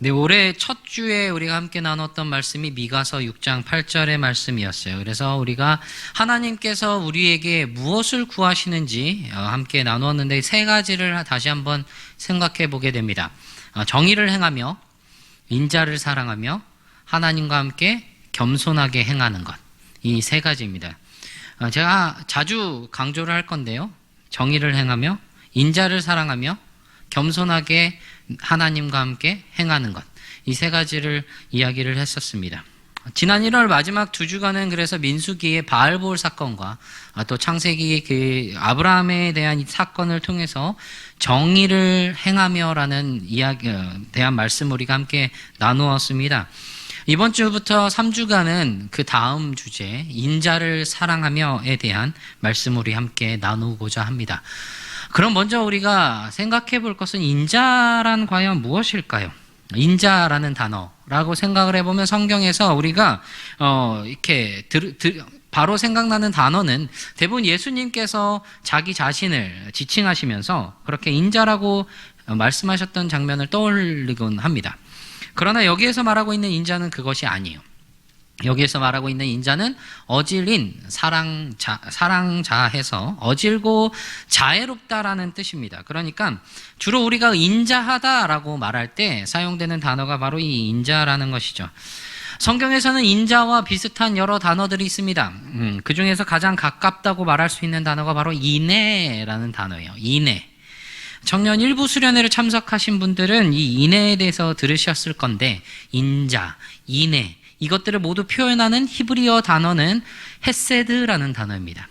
네, 올해 첫 주에 우리가 함께 나눴던 말씀이 미가서 6장 8절의 말씀이었어요. 그래서 우리가 하나님께서 우리에게 무엇을 구하시는지 어, 함께 나누었는데 세 가지를 다시 한번 생각해 보게 됩니다. 어, 정의를 행하며 인자를 사랑하며 하나님과 함께 겸손하게 행하는 것. 이 세 가지입니다. 어, 제가 자주 강조를 할 건데요. 정의를 행하며 인자를 사랑하며 겸손하게 하나님과 함께 행하는 것. 이 세 가지를 이야기를 했었습니다. 지난 1월 마지막 두 주간은 그래서 민수기의 바알볼 사건과 아, 또 창세기 그 아브라함에 대한 이 사건을 통해서 정의를 행하며라는 이야기 어, 대한 말씀 우리가 함께 나누었습니다. 이번 주부터 3주간은 그 다음 주제 인자를 사랑하며에 대한 말씀 우리 함께 나누고자 합니다. 그럼 먼저 우리가 생각해 볼 것은 인자란 과연 무엇일까요? 인자라는 단어라고 생각을 해보면 성경에서 우리가 어 이렇게 들, 들, 바로 생각나는 단어는 대부분 예수님께서 자기 자신을 지칭하시면서 그렇게 인자라고 말씀하셨던 장면을 떠올리곤 합니다. 그러나 여기에서 말하고 있는 인자는 그것이 아니에요. 여기에서 말하고 있는 인자는 어질인 사랑자, 사랑자해서 어질고 자애롭다라는 뜻입니다. 그러니까 주로 우리가 인자하다라고 말할 때 사용되는 단어가 바로 이 인자라는 것이죠. 성경에서는 인자와 비슷한 여러 단어들이 있습니다. 음, 그 중에서 가장 가깝다고 말할 수 있는 단어가 바로 인애라는 단어예요. 인애. 청년 일부 수련회를 참석하신 분들은 이 인애에 대해서 들으셨을 건데 인자, 인애 이것들을 모두 표현하는 히브리어 단어는 헤세드라는 단어입니다.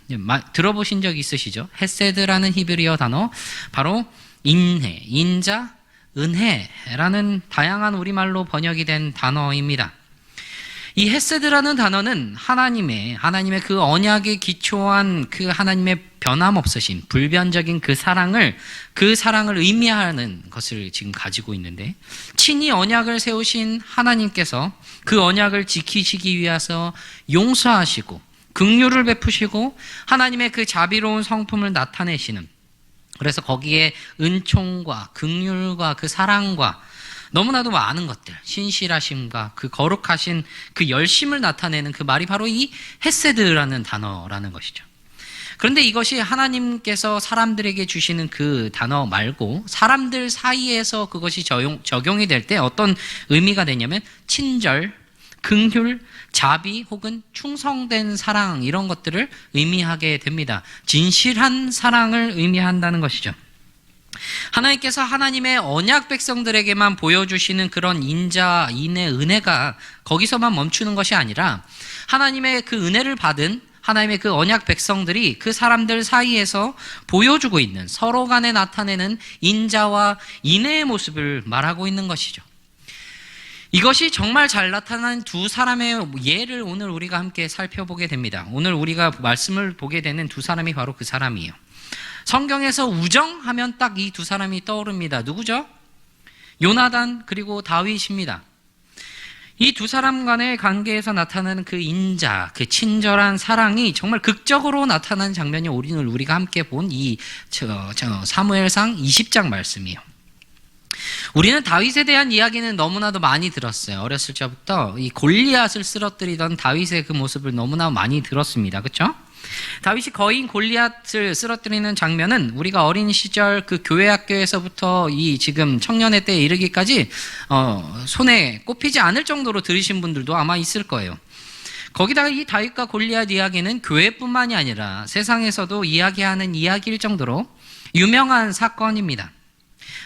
들어보신 적 있으시죠? 헤세드라는 히브리어 단어 바로 인해, 인자, 은혜라는 다양한 우리말로 번역이 된 단어입니다. 이 헤세드라는 단어는 하나님의 하나님의 그 언약에 기초한 그 하나님의 변함없으신 불변적인 그 사랑을 그 사랑을 의미하는 것을 지금 가지고 있는데 친히 언약을 세우신 하나님께서 그 언약을 지키시기 위해서 용서하시고 긍휼을 베푸시고 하나님의 그 자비로운 성품을 나타내시는 그래서 거기에 은총과 긍휼과 그 사랑과 너무나도 많은 것들, 신실하심과 그 거룩하신 그 열심을 나타내는 그 말이 바로 이 헤세드라는 단어라는 것이죠. 그런데 이것이 하나님께서 사람들에게 주시는 그 단어 말고 사람들 사이에서 그것이 적용, 적용이 될 때 어떤 의미가 되냐면 친절, 긍휼, 자비 혹은 충성된 사랑 이런 것들을 의미하게 됩니다. 진실한 사랑을 의미한다는 것이죠. 하나님께서 하나님의 언약 백성들에게만 보여주시는 그런 인자, 인의 은혜가 거기서만 멈추는 것이 아니라 하나님의 그 은혜를 받은 하나님의 그 언약 백성들이 그 사람들 사이에서 보여주고 있는 서로 간에 나타내는 인자와 인애의 모습을 말하고 있는 것이죠. 이것이 정말 잘 나타난 두 사람의 예를 오늘 우리가 함께 살펴보게 됩니다. 오늘 우리가 말씀을 보게 되는 두 사람이 바로 그 사람이에요. 성경에서 우정하면 딱 이 두 사람이 떠오릅니다. 누구죠? 요나단 그리고 다윗입니다. 이 두 사람 간의 관계에서 나타나는 그 인자, 그 친절한 사랑이 정말 극적으로 나타난 장면이 오늘 우리가 함께 본 이 사무엘상 20장 말씀이에요. 우리는 다윗에 대한 이야기는 너무나도 많이 들었어요. 어렸을 적부터 이 골리앗을 쓰러뜨리던 다윗의 그 모습을 너무나 많이 들었습니다. 그렇죠? 다윗이 거인 골리앗을 쓰러뜨리는 장면은 우리가 어린 시절 그 교회 학교에서부터 이 지금 청년의 때에 이르기까지 어, 손에 꼽히지 않을 정도로 들으신 분들도 아마 있을 거예요. 거기다가 이 다윗과 골리앗 이야기는 교회뿐만이 아니라 세상에서도 이야기하는 이야기일 정도로 유명한 사건입니다.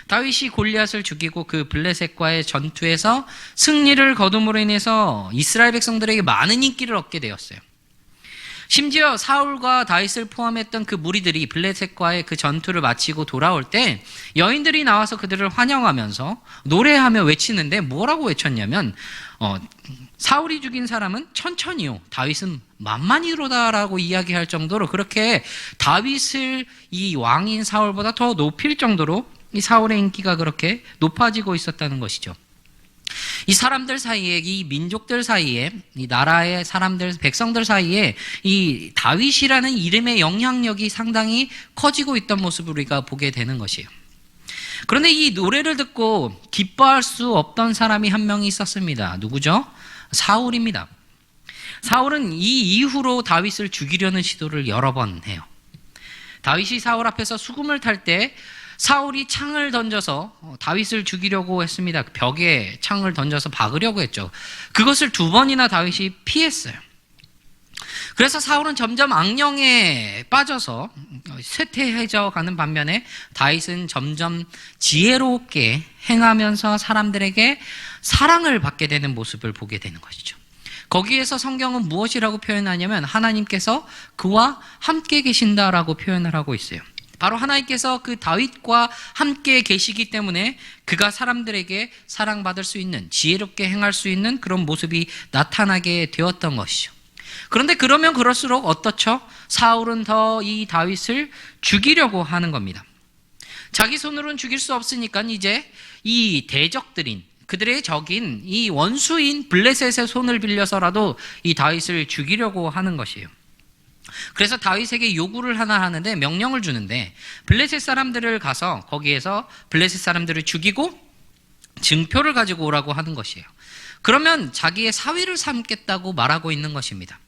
다윗이 골리앗을 죽이고 그 블레셋과의 전투에서 승리를 거둠으로 인해서 이스라엘 백성들에게 많은 인기를 얻게 되었어요. 심지어 사울과 다윗을 포함했던 그 무리들이 블레셋과의 그 전투를 마치고 돌아올 때 여인들이 나와서 그들을 환영하면서 노래하며 외치는데 뭐라고 외쳤냐면 어, 사울이 죽인 사람은 천천히요 다윗은 만만히로다라고 이야기할 정도로 그렇게 다윗을 이 왕인 사울보다 더 높일 정도로 이 사울의 인기가 그렇게 높아지고 있었다는 것이죠. 이 사람들 사이에 이 민족들 사이에 이 나라의 사람들 백성들 사이에 이 다윗이라는 이름의 영향력이 상당히 커지고 있던 모습을 우리가 보게 되는 것이에요. 그런데 이 노래를 듣고 기뻐할 수 없던 사람이 한 명이 있었습니다. 누구죠? 사울입니다. 사울은 이 이후로 다윗을 죽이려는 시도를 여러 번 해요. 다윗이 사울 앞에서 수금을 탈때 사울이 창을 던져서 어, 다윗을 죽이려고 했습니다. 벽에 창을 던져서 박으려고 했죠. 그것을 두 번이나 다윗이 피했어요. 그래서 사울은 점점 악령에 빠져서 쇠퇴해져 가는 반면에 다윗은 점점 지혜롭게 행하면서 사람들에게 사랑을 받게 되는 모습을 보게 되는 것이죠. 거기에서 성경은 무엇이라고 표현하냐면 하나님께서 그와 함께 계신다라고 표현을 하고 있어요. 바로 하나님께서 그 다윗과 함께 계시기 때문에 그가 사람들에게 사랑받을 수 있는 지혜롭게 행할 수 있는 그런 모습이 나타나게 되었던 것이죠. 그런데 그러면 그럴수록 어떻죠? 사울은 더 이 다윗을 죽이려고 하는 겁니다. 자기 손으로는 죽일 수 없으니까 이제 이 대적들인 그들의 적인 이 원수인 블레셋의 손을 빌려서라도 이 다윗을 죽이려고 하는 것이에요. 그래서 다윗에게 요구를 하나 하는데 명령을 주는데 블레셋 사람들을 가서 거기에서 블레셋 사람들을 죽이고 증표를 가지고 오라고 하는 것이에요. 그러면 자기의 사위를 삼겠다고 말하고 있는 것입니다.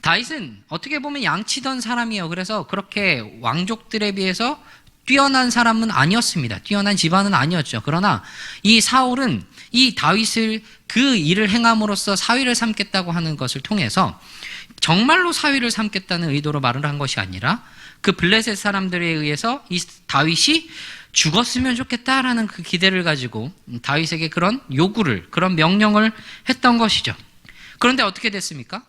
다윗은 어떻게 보면 양치던 사람이에요. 그래서 그렇게 왕족들에 비해서 뛰어난 사람은 아니었습니다. 뛰어난 집안은 아니었죠. 그러나 이 사울은 이 다윗을 그 일을 행함으로써 사위를 삼겠다고 하는 것을 통해서 정말로 사위를 삼겠다는 의도로 말을 한 것이 아니라 그 블레셋 사람들에 의해서 이 다윗이 죽었으면 좋겠다라는 그 기대를 가지고 다윗에게 그런 요구를 그런 명령을 했던 것이죠. 그런데 어떻게 됐습니까?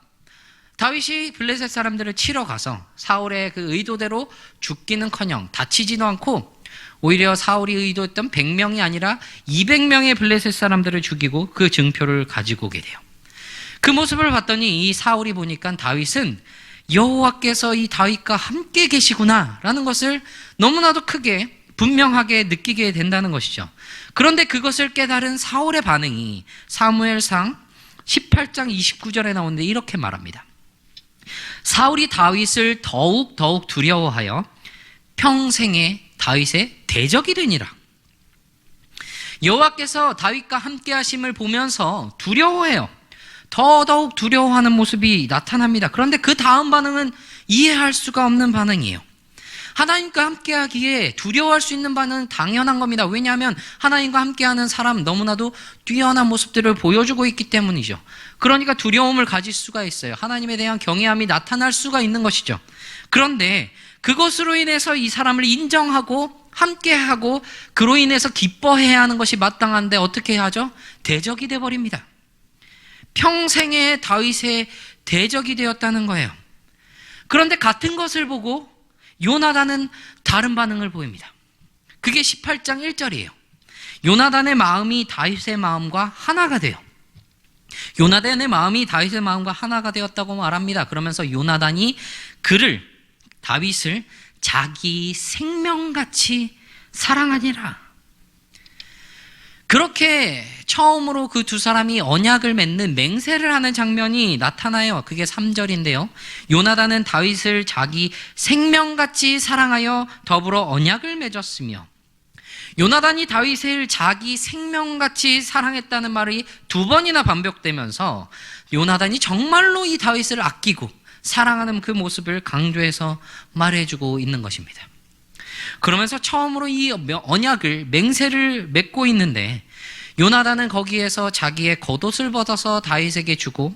다윗이 블레셋 사람들을 치러 가서 사울의 그 의도대로 죽기는커녕 다치지도 않고 오히려 사울이 의도했던 100명이 아니라 200명의 블레셋 사람들을 죽이고 그 증표를 가지고 오게 돼요. 그 모습을 봤더니 이 사울이 보니까 다윗은 여호와께서 이 다윗과 함께 계시구나라는 것을 너무나도 크게 분명하게 느끼게 된다는 것이죠. 그런데 그것을 깨달은 사울의 반응이 사무엘상 18장 29절에 나오는데 이렇게 말합니다. 사울이 다윗을 더욱 더욱 두려워하여 평생에 다윗의 대적이 되니라. 여호와께서 다윗과 함께 하심을 보면서 두려워해요. 더더욱 두려워하는 모습이 나타납니다. 그런데 그 다음 반응은 이해할 수가 없는 반응이에요. 하나님과 함께하기에 두려워할 수 있는 반응은 당연한 겁니다. 왜냐하면 하나님과 함께하는 사람 너무나도 뛰어난 모습들을 보여주고 있기 때문이죠. 그러니까 두려움을 가질 수가 있어요. 하나님에 대한 경외함이 나타날 수가 있는 것이죠. 그런데 그것으로 인해서 이 사람을 인정하고 함께하고 그로 인해서 기뻐해야 하는 것이 마땅한데 어떻게 하죠? 대적이 돼 버립니다. 평생의 다윗의 대적이 되었다는 거예요. 그런데 같은 것을 보고 요나단은 다른 반응을 보입니다. 그게 18장 1절이에요. 요나단의 마음이 다윗의 마음과 하나가 돼요. 요나단의 마음이 다윗의 마음과 하나가 되었다고 말합니다. 그러면서 요나단이 그를 다윗을 자기 생명같이 사랑하니라. 그렇게 처음으로 그 두 사람이 언약을 맺는 맹세를 하는 장면이 나타나요. 그게 3절인데요. 요나단은 다윗을 자기 생명같이 사랑하여 더불어 언약을 맺었으며 요나단이 다윗을 자기 생명같이 사랑했다는 말이 두 번이나 반복되면서 요나단이 정말로 이 다윗을 아끼고 사랑하는 그 모습을 강조해서 말해주고 있는 것입니다. 그러면서 처음으로 이 언약을 맹세를 맺고 있는데 요나단은 거기에서 자기의 겉옷을 벗어서 다윗에게 주고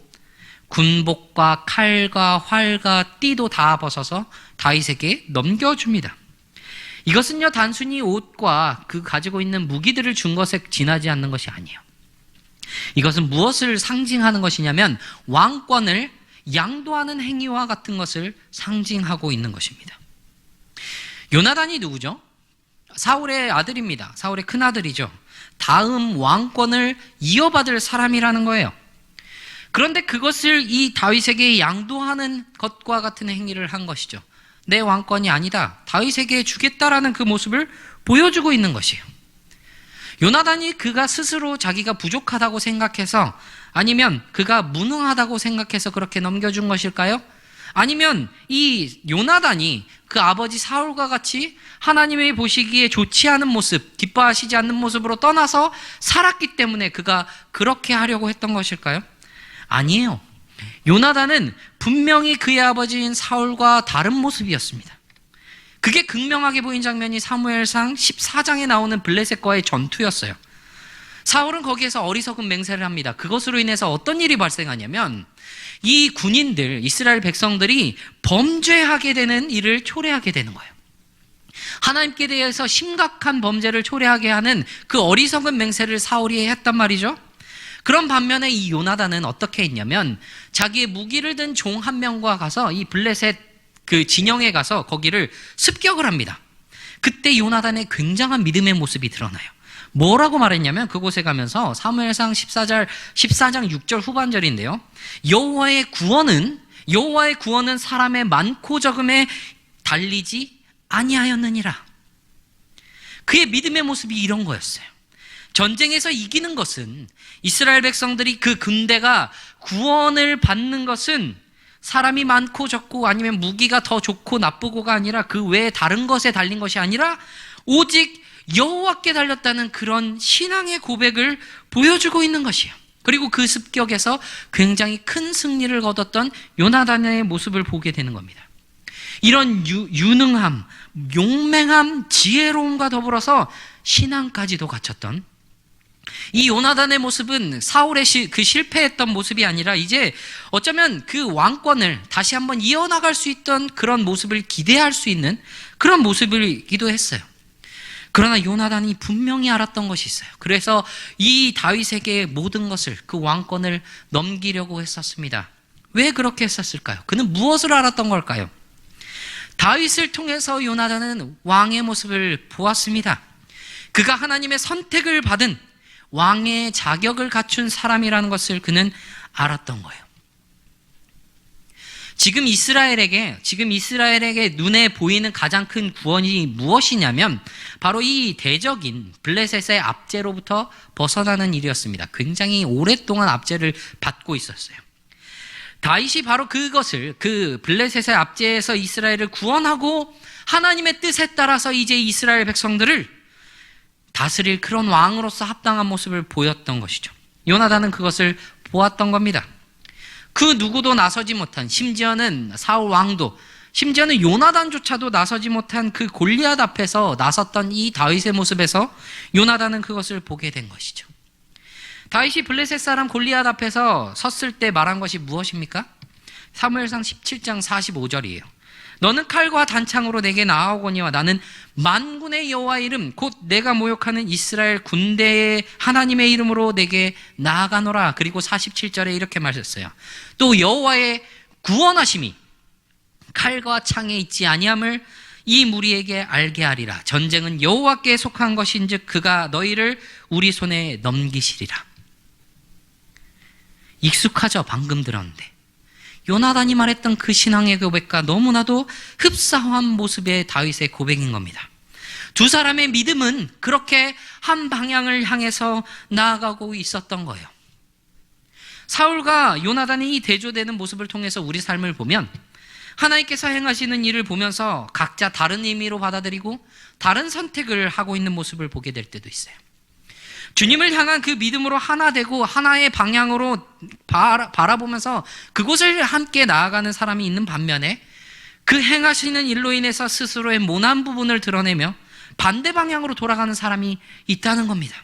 군복과 칼과 활과 띠도 다 벗어서 다윗에게 넘겨줍니다. 이것은요 단순히 옷과 그 가지고 있는 무기들을 준 것에 지나지 않는 것이 아니에요. 이것은 무엇을 상징하는 것이냐면 왕권을 양도하는 행위와 같은 것을 상징하고 있는 것입니다. 요나단이 누구죠? 사울의 아들입니다. 사울의 큰 아들이죠. 다음 왕권을 이어받을 사람이라는 거예요. 그런데 그것을 이 다윗에게 양도하는 것과 같은 행위를 한 것이죠. 내 왕권이 아니다. 다윗에게 주겠다라는 그 모습을 보여주고 있는 것이에요. 요나단이 그가 스스로 자기가 부족하다고 생각해서 아니면 그가 무능하다고 생각해서 그렇게 넘겨준 것일까요? 아니면 이 요나단이 그 아버지 사울과 같이 하나님의 보시기에 좋지 않은 모습, 기뻐하시지 않는 모습으로 떠나서 살았기 때문에 그가 그렇게 하려고 했던 것일까요? 아니에요. 요나단은 분명히 그의 아버지인 사울과 다른 모습이었습니다. 그게 극명하게 보인 장면이 사무엘상 14장에 나오는 블레셋과의 전투였어요. 사울은 거기에서 어리석은 맹세를 합니다. 그것으로 인해서 어떤 일이 발생하냐면 이 군인들, 이스라엘 백성들이 범죄하게 되는 일을 초래하게 되는 거예요. 하나님께 대해서 심각한 범죄를 초래하게 하는 그 어리석은 맹세를 사울이 했단 말이죠. 그런 반면에 이 요나단은 어떻게 했냐면 자기의 무기를 든 종 한 명과 가서 이 블레셋 그 진영에 가서 거기를 습격을 합니다. 그때 요나단의 굉장한 믿음의 모습이 드러나요. 뭐라고 말했냐면 그곳에 가면서 사무엘상 14절 14장 6절 후반절인데요. 여호와의 구원은 여호와의 구원은 사람의 많고 적음에 달리지 아니하였느니라. 그의 믿음의 모습이 이런 거였어요. 전쟁에서 이기는 것은 이스라엘 백성들이 그 군대가 구원을 받는 것은 사람이 많고 적고 아니면 무기가 더 좋고 나쁘고가 아니라 그 외에 다른 것에 달린 것이 아니라 오직 여호와께 달렸다는 그런 신앙의 고백을 보여주고 있는 것이에요. 그리고 그 습격에서 굉장히 큰 승리를 거뒀던 요나단의 모습을 보게 되는 겁니다. 이런 유, 유능함, 용맹함, 지혜로움과 더불어서 신앙까지도 갖췄던 이 요나단의 모습은 사울의 시, 그 실패했던 모습이 아니라 이제 어쩌면 그 왕권을 다시 한번 이어나갈 수 있던 그런 모습을 기대할 수 있는 그런 모습이기도 했어요. 그러나 요나단이 분명히 알았던 것이 있어요. 그래서 이 다윗에게 모든 것을 그 왕권을 넘기려고 했었습니다. 왜 그렇게 했었을까요? 그는 무엇을 알았던 걸까요? 다윗을 통해서 요나단은 왕의 모습을 보았습니다. 그가 하나님의 선택을 받은 왕의 자격을 갖춘 사람이라는 것을 그는 알았던 거예요. 지금 이스라엘에게, 지금 이스라엘에게 눈에 보이는 가장 큰 구원이 무엇이냐면 바로 이 대적인 블레셋의 압제로부터 벗어나는 일이었습니다. 굉장히 오랫동안 압제를 받고 있었어요. 다윗이 바로 그것을 그 블레셋의 압제에서 이스라엘을 구원하고 하나님의 뜻에 따라서 이제 이스라엘 백성들을 다스릴 그런 왕으로서 합당한 모습을 보였던 것이죠. 요나단은 그것을 보았던 겁니다. 그 누구도 나서지 못한 심지어는 사울 왕도 심지어는 요나단조차도 나서지 못한 그 골리앗 앞에서 나섰던 이 다윗의 모습에서 요나단은 그것을 보게 된 것이죠. 다윗이 블레셋 사람 골리앗 앞에서 섰을 때 말한 것이 무엇입니까? 사무엘상 17장 45절이에요. 너는 칼과 단창으로 내게 나아오거니와 나는 만군의 여호와 이름 곧 내가 모욕하는 이스라엘 군대의 하나님의 이름으로 내게 나아가노라. 그리고 47절에 이렇게 말했어요. 또 여호와의 구원하심이 칼과 창에 있지 아니함을 이 무리에게 알게 하리라. 전쟁은 여호와께 속한 것인즉 그가 너희를 우리 손에 넘기시리라. 익숙하죠. 방금 들었는데. 요나단이 말했던 그 신앙의 고백과 너무나도 흡사한 모습의 다윗의 고백인 겁니다. 두 사람의 믿음은 그렇게 한 방향을 향해서 나아가고 있었던 거예요. 사울과 요나단이 이 대조되는 모습을 통해서 우리 삶을 보면 하나님께서 행하시는 일을 보면서 각자 다른 의미로 받아들이고 다른 선택을 하고 있는 모습을 보게 될 때도 있어요. 주님을 향한 그 믿음으로 하나 되고 하나의 방향으로 바라, 보면서 그곳을 함께 나아가는 사람이 있는 반면에 그 행하시는 일로 인해서 스스로의 모난 부분을 드러내며 반대 방향으로 돌아가는 사람이 있다는 겁니다.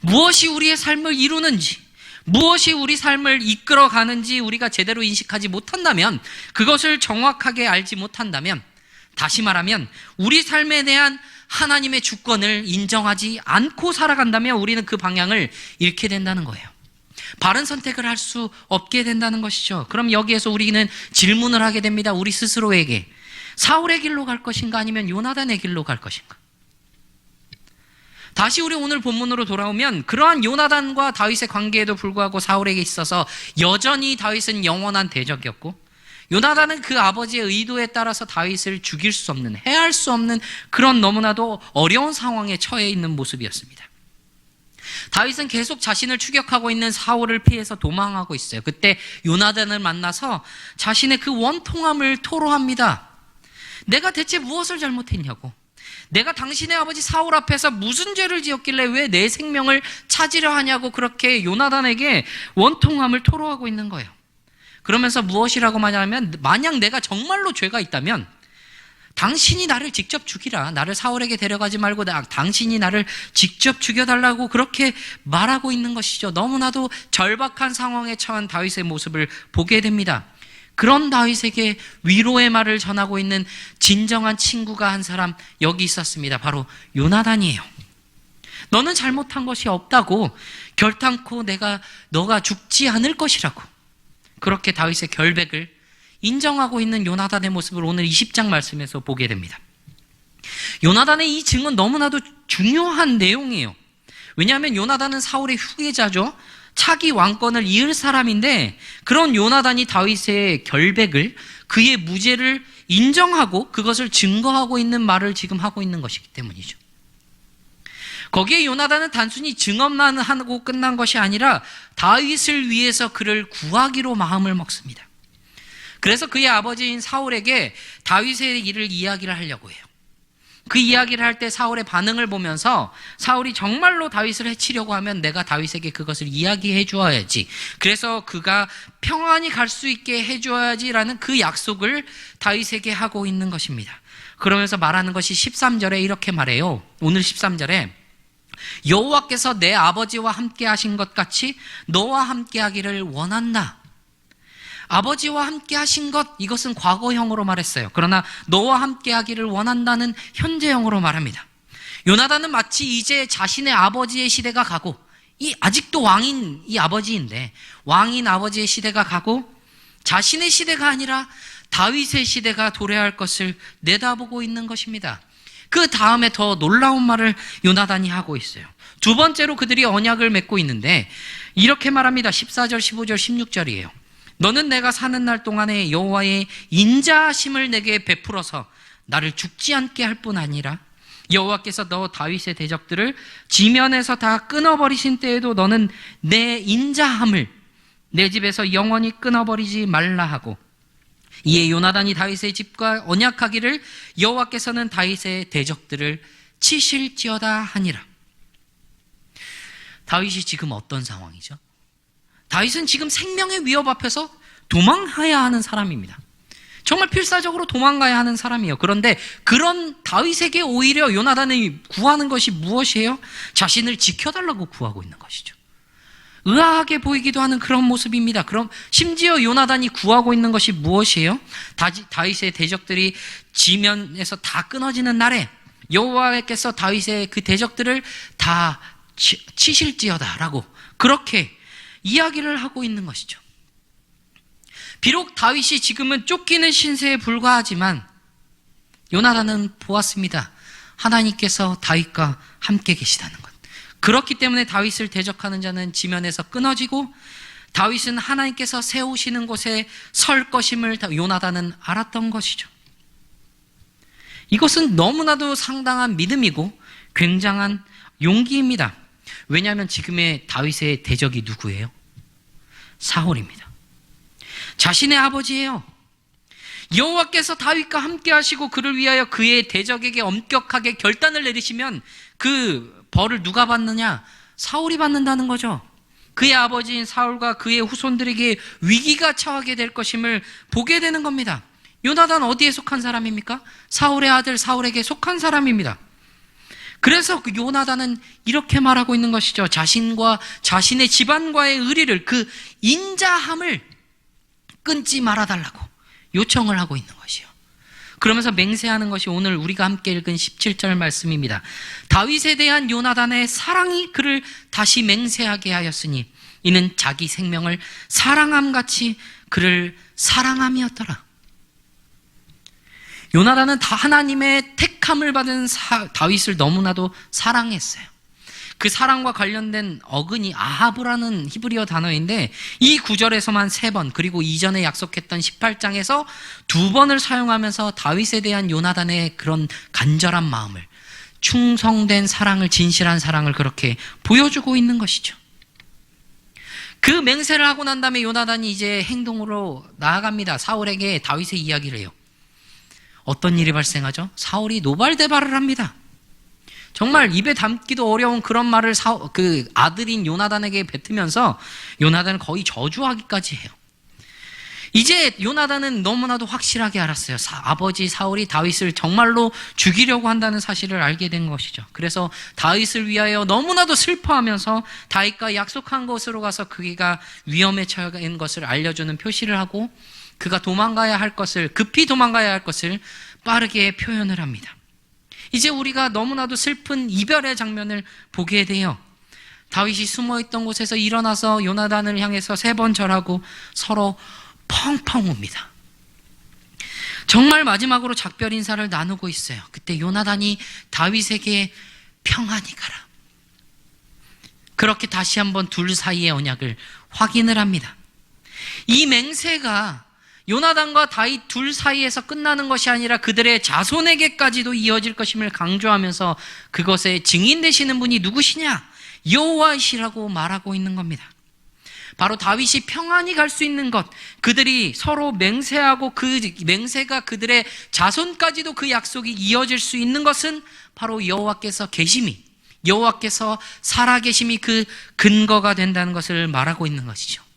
무엇이 우리의 삶을 이루는지, 무엇이 우리 삶을 이끌어 가는지 우리가 제대로 인식하지 못한다면, 그것을 정확하게 알지 못한다면, 다시 말하면 우리 삶에 대한 하나님의 주권을 인정하지 않고 살아간다면 우리는 그 방향을 잃게 된다는 거예요. 바른 선택을 할 수 없게 된다는 것이죠. 그럼 여기에서 우리는 질문을 하게 됩니다. 우리 스스로에게. 사울의 길로 갈 것인가 아니면 요나단의 길로 갈 것인가? 다시 우리 오늘 본문으로 돌아오면 그러한 요나단과 다윗의 관계에도 불구하고 사울에게 있어서 여전히 다윗은 영원한 대적이었고 요나단은 그 아버지의 의도에 따라서 다윗을 죽일 수 없는, 해할 수 없는 그런 너무나도 어려운 상황에 처해 있는 모습이었습니다. 다윗은 계속 자신을 추격하고 있는 사울을 피해서 도망하고 있어요. 그때 요나단을 만나서 자신의 그 원통함을 토로합니다. 내가 대체 무엇을 잘못했냐고. 내가 당신의 아버지 사울 앞에서 무슨 죄를 지었길래 왜 내 생명을 찾으려 하냐고 그렇게 요나단에게 원통함을 토로하고 있는 거예요. 그러면서 무엇이라고 말하면 만약 내가 정말로 죄가 있다면 당신이 나를 직접 죽이라. 나를 사울에게 데려가지 말고 나, 당신이 나를 직접 죽여달라고 그렇게 말하고 있는 것이죠. 너무나도 절박한 상황에 처한 다윗의 모습을 보게 됩니다. 그런 다윗에게 위로의 말을 전하고 있는 진정한 친구가 한 사람 여기 있었습니다. 바로 요나단이에요. 너는 잘못한 것이 없다고 결탄코 내가 너가 죽지 않을 것이라고 그렇게 다윗의 결백을 인정하고 있는 요나단의 모습을 오늘 20장 말씀에서 보게 됩니다. 요나단의 이 증은 너무나도 중요한 내용이에요. 왜냐하면 요나단은 사울의 후계자죠. 차기 왕권을 이을 사람인데 그런 요나단이 다윗의 결백을 그의 무죄를 인정하고 그것을 증거하고 있는 말을 지금 하고 있는 것이기 때문이죠. 거기에 요나단은 단순히 증언만 하고 끝난 것이 아니라 다윗을 위해서 그를 구하기로 마음을 먹습니다. 그래서 그의 아버지인 사울에게 다윗의 일을 이야기를 하려고 해요. 그 이야기를 할 때 사울의 반응을 보면서 사울이 정말로 다윗을 해치려고 하면 내가 다윗에게 그것을 이야기해 주어야지. 그래서 그가 평안히 갈 수 있게 해 주어야지라는 그 약속을 다윗에게 하고 있는 것입니다. 그러면서 말하는 것이 13절에 이렇게 말해요. 오늘 13절에 여호와께서 내 아버지와 함께 하신 것 같이 너와 함께 하기를 원한다. 아버지와 함께 하신 것 이것은 과거형으로 말했어요. 그러나 너와 함께 하기를 원한다는 현재형으로 말합니다. 요나단은 마치 이제 자신의 아버지의 시대가 가고 이 아직도 왕인 이 아버지인데 왕인 아버지의 시대가 가고 자신의 시대가 아니라 다윗의 시대가 도래할 것을 내다보고 있는 것입니다. 그 다음에 더 놀라운 말을 요나단이 하고 있어요. 두 번째로 그들이 언약을 맺고 있는데 이렇게 말합니다. 14절, 15절, 16절이에요. 너는 내가 사는 날 동안에 여호와의 인자하심을 내게 베풀어서 나를 죽지 않게 할 뿐 아니라 여호와께서 너 다윗의 대적들을 지면에서 다 끊어버리신 때에도 너는 내 인자함을 내 집에서 영원히 끊어버리지 말라 하고 이에 요나단이 다윗의 집과 언약하기를 여호와께서는 다윗의 대적들을 치실지어다 하니라. 다윗이 지금 어떤 상황이죠? 다윗은 지금 생명의 위협 앞에서 도망해야 하는 사람입니다. 정말 필사적으로 도망가야 하는 사람이에요. 그런데 그런 다윗에게 오히려 요나단이 구하는 것이 무엇이에요? 자신을 지켜달라고 구하고 있는 것이죠. 의아하게 보이기도 하는 그런 모습입니다. 그럼 심지어 요나단이 구하고 있는 것이 무엇이에요? 다윗의 대적들이 지면에서 다 끊어지는 날에 여호와께서 다윗의 그 대적들을 다 치실지어다라고 그렇게 이야기를 하고 있는 것이죠. 비록 다윗이 지금은 쫓기는 신세에 불과하지만 요나단은 보았습니다. 하나님께서 다윗과 함께 계시다는 것. 그렇기 때문에 다윗을 대적하는 자는 지면에서 끊어지고 다윗은 하나님께서 세우시는 곳에 설 것임을 요나단은 알았던 것이죠. 이것은 너무나도 상당한 믿음이고 굉장한 용기입니다. 왜냐하면 지금의 다윗의 대적이 누구예요? 사울입니다. 자신의 아버지예요. 여호와께서 다윗과 함께 하시고 그를 위하여 그의 대적에게 엄격하게 결단을 내리시면 그 벌을 누가 받느냐? 사울이 받는다는 거죠. 그의 아버지인 사울과 그의 후손들에게 위기가 처하게 될 것임을 보게 되는 겁니다. 요나단 어디에 속한 사람입니까? 사울의 아들 사울에게 속한 사람입니다. 그래서 그 요나단은 이렇게 말하고 있는 것이죠. 자신과 자신의 집안과의 의리를 그 인자함을 끊지 말아달라고 요청을 하고 있는 것이요. 그러면서 맹세하는 것이 오늘 우리가 함께 읽은 17절 말씀입니다. 다윗에 대한 요나단의 사랑이 그를 다시 맹세하게 하였으니 이는 자기 생명을 사랑함 같이 그를 사랑함이었더라. 요나단은 다 하나님의 택함을 받은 사, 다윗을 너무나도 사랑했어요. 그 사랑과 관련된 어근이 아하브라는 히브리어 단어인데 이 구절에서만 세 번, 그리고 이전에 약속했던 18장에서 두 번을 사용하면서 다윗에 대한 요나단의 그런 간절한 마음을 충성된 사랑을, 진실한 사랑을 그렇게 보여주고 있는 것이죠. 그 맹세를 하고 난 다음에 요나단이 이제 행동으로 나아갑니다. 사울에게 다윗의 이야기를 해요. 어떤 일이 발생하죠? 사울이 노발대발을 합니다. 정말 입에 담기도 어려운 그런 말을 사, 그 아들인 요나단에게 뱉으면서 요나단을 거의 저주하기까지 해요. 이제 요나단은 너무나도 확실하게 알았어요. 사- 아버지 사울이 다윗을 정말로 죽이려고 한다는 사실을 알게 된 것이죠. 그래서 다윗을 위하여 너무나도 슬퍼하면서 다윗과 약속한 곳으로 가서 그가 위험에 처한 것을 알려주는 표시를 하고 그가 도망가야 할 것을 급히 도망가야 할 것을 빠르게 표현을 합니다. 이제 우리가 너무나도 슬픈 이별의 장면을 보게 돼요. 다윗이 숨어 있던 곳에서 일어나서 요나단을 향해서 세 번 절하고 서로 펑펑 웁니다. 정말 마지막으로 작별 인사를 나누고 있어요. 그때 요나단이 다윗에게 평안히 가라. 그렇게 다시 한번 둘 사이의 언약을 확인을 합니다. 이 맹세가 요나단과 다윗 둘 사이에서 끝나는 것이 아니라 그들의 자손에게까지도 이어질 것임을 강조하면서 그것에 증인 되시는 분이 누구시냐? 여호와이시라고 말하고 있는 겁니다. 바로 다윗이 평안히 갈 수 있는 것, 그들이 서로 맹세하고 그 맹세가 그들의 자손까지도 그 약속이 이어질 수 있는 것은 바로 여호와께서 계심이, 여호와께서 살아계심이 그 근거가 된다는 것을 말하고 있는 것이죠.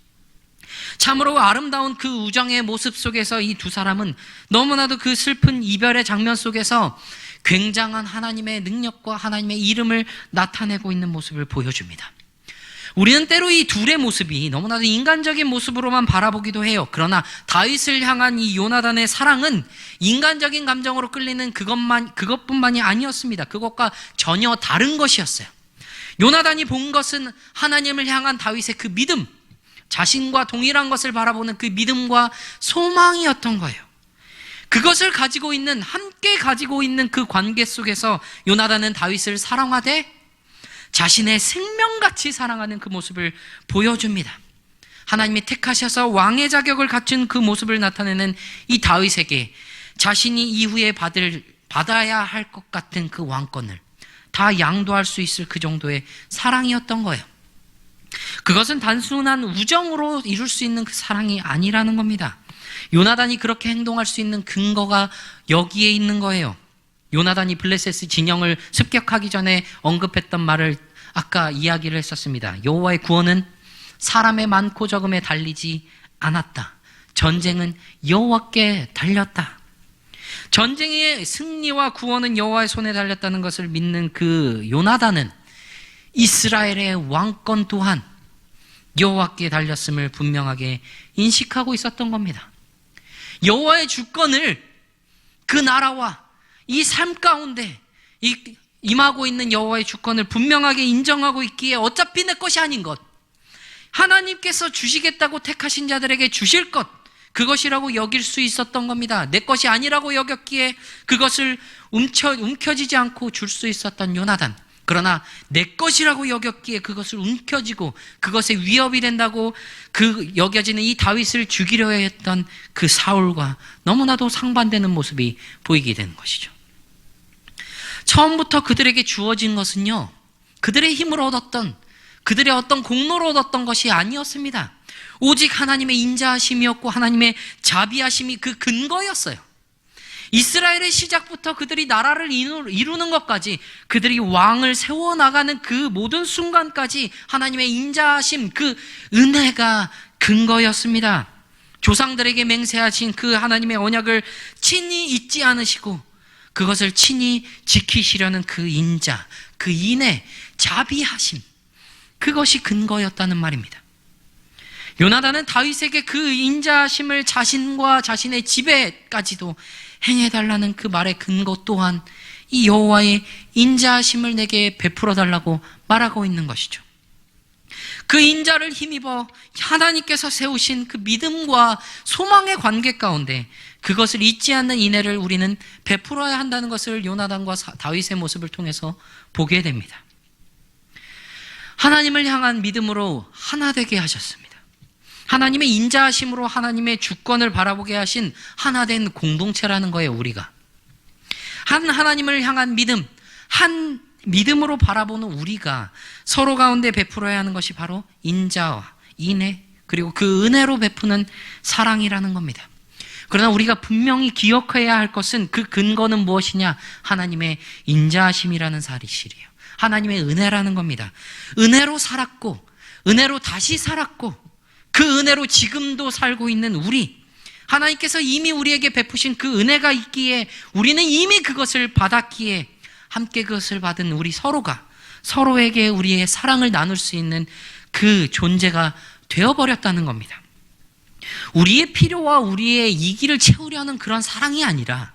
참으로 아름다운 그 우정의 모습 속에서 이 두 사람은 너무나도 그 슬픈 이별의 장면 속에서 굉장한 하나님의 능력과 하나님의 이름을 나타내고 있는 모습을 보여줍니다. 우리는 때로 이 둘의 모습이 너무나도 인간적인 모습으로만 바라보기도 해요. 그러나 다윗을 향한 이 요나단의 사랑은 인간적인 감정으로 끌리는 그것만 그것뿐만이 아니었습니다. 그것과 전혀 다른 것이었어요. 요나단이 본 것은 하나님을 향한 다윗의 그 믿음, 자신과 동일한 것을 바라보는 그 믿음과 소망이었던 거예요. 그것을 가지고 있는 함께 가지고 있는 그 관계 속에서 요나단은 다윗을 사랑하되 자신의 생명같이 사랑하는 그 모습을 보여줍니다. 하나님이 택하셔서 왕의 자격을 갖춘 그 모습을 나타내는 이 다윗에게 자신이 이후에 받을 받아야 할 것 같은 그 왕권을 다 양도할 수 있을 그 정도의 사랑이었던 거예요. 그것은 단순한 우정으로 이룰 수 있는 그 사랑이 아니라는 겁니다. 요나단이 그렇게 행동할 수 있는 근거가 여기에 있는 거예요. 요나단이 블레셋 진영을 습격하기 전에 언급했던 말을 아까 이야기를 했었습니다. 여호와의 구원은 사람의 많고 적음에 달리지 않았다. 전쟁은 여호와께 달렸다. 전쟁의 승리와 구원은 여호와의 손에 달렸다는 것을 믿는 그 요나단은 이스라엘의 왕권 또한 여호와께 달렸음을 분명하게 인식하고 있었던 겁니다. 여호와의 주권을 그 나라와 이 삶 가운데 이- 임하고 있는 여호와의 주권을 분명하게 인정하고 있기에 어차피 내 것이 아닌 것, 하나님께서 주시겠다고 택하신 자들에게 주실 것, 그것이라고 여길 수 있었던 겁니다. 내 것이 아니라고 여겼기에 그것을 움켜, 움켜쥐지 않고 줄 수 있었던 요나단. 그러나 내 것이라고 여겼기에 그것을 움켜쥐고 그것에 위협이 된다고 그 여겨지는 이 다윗을 죽이려 했던 그 사울과 너무나도 상반되는 모습이 보이게 되는 것이죠. 처음부터 그들에게 주어진 것은요, 그들의 힘으로 얻었던, 그들의 어떤 공로로 얻었던 것이 아니었습니다. 오직 하나님의 인자하심이었고 하나님의 자비하심이 그 근거였어요. 이스라엘의 시작부터 그들이 나라를 이루- 이루는 것까지 그들이 왕을 세워나가는 그 모든 순간까지 하나님의 인자하심, 그 은혜가 근거였습니다. 조상들에게 맹세하신 그 하나님의 언약을 친히 잊지 않으시고 그것을 친히 지키시려는 그 인자, 그 인애, 자비하심, 그것이 근거였다는 말입니다. 요나단은 다윗에게 그 인자심을 자신과 자신의 집에까지도 행해달라는 그 말의 근거 또한 이 여호와의 인자심을 내게 베풀어 달라고 말하고 있는 것이죠. 그 인자를 힘입어 하나님께서 세우신 그 믿음과 소망의 관계 가운데 그것을 잊지 않는 인애를 우리는 베풀어야 한다는 것을 요나단과 사- 다윗의 모습을 통해서 보게 됩니다. 하나님을 향한 믿음으로 하나 되게 하셨습니다. 하나님의 인자하심으로 하나님의 주권을 바라보게 하신 하나된 공동체라는 거예요, 우리가. 한 하나님을 향한 믿음, 한 믿음으로 바라보는 우리가 서로 가운데 베풀어야 하는 것이 바로 인자와 인애 그리고 그 은혜로 베푸는 사랑이라는 겁니다. 그러나 우리가 분명히 기억해야 할 것은 그 근거는 무엇이냐? 하나님의 인자하심이라는 사실이에요. 하나님의 은혜라는 겁니다. 은혜로 살았고, 은혜로 다시 살았고, 그 은혜로 지금도 살고 있는 우리. 하나님께서 이미 우리에게 베푸신 그 은혜가 있기에 우리는 이미 그것을 받았기에 함께 그것을 받은 우리 서로가 서로에게 우리의 사랑을 나눌 수 있는 그 존재가 되어버렸다는 겁니다. 우리의 필요와 우리의 이기를 채우려는 그런 사랑이 아니라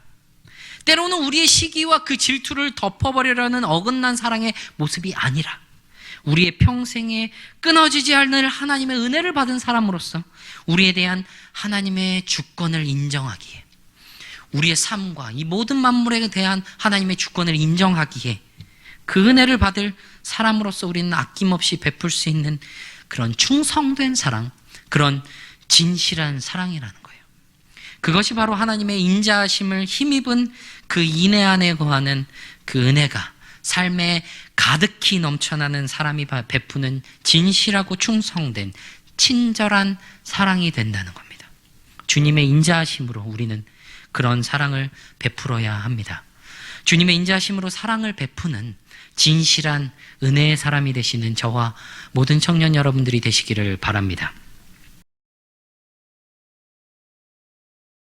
때로는 우리의 시기와 그 질투를 덮어버리려는 어긋난 사랑의 모습이 아니라 우리의 평생에 끊어지지 않을 하나님의 은혜를 받은 사람으로서 우리에 대한 하나님의 주권을 인정하기에 우리의 삶과 이 모든 만물에 대한 하나님의 주권을 인정하기에 그 은혜를 받을 사람으로서 우리는 아낌없이 베풀 수 있는 그런 충성된 사랑, 그런 진실한 사랑이라는 거예요. 그것이 바로 하나님의 인자하심을 힘입은 그 인애 안에 거하는 그 은혜가 삶에 가득히 넘쳐나는 사람이 베푸는 진실하고 충성된 친절한 사랑이 된다는 겁니다. 주님의 인자하심으로 우리는 그런 사랑을 베풀어야 합니다. 주님의 인자하심으로 사랑을 베푸는 진실한 은혜의 사람이 되시는 저와 모든 청년 여러분들이 되시기를 바랍니다.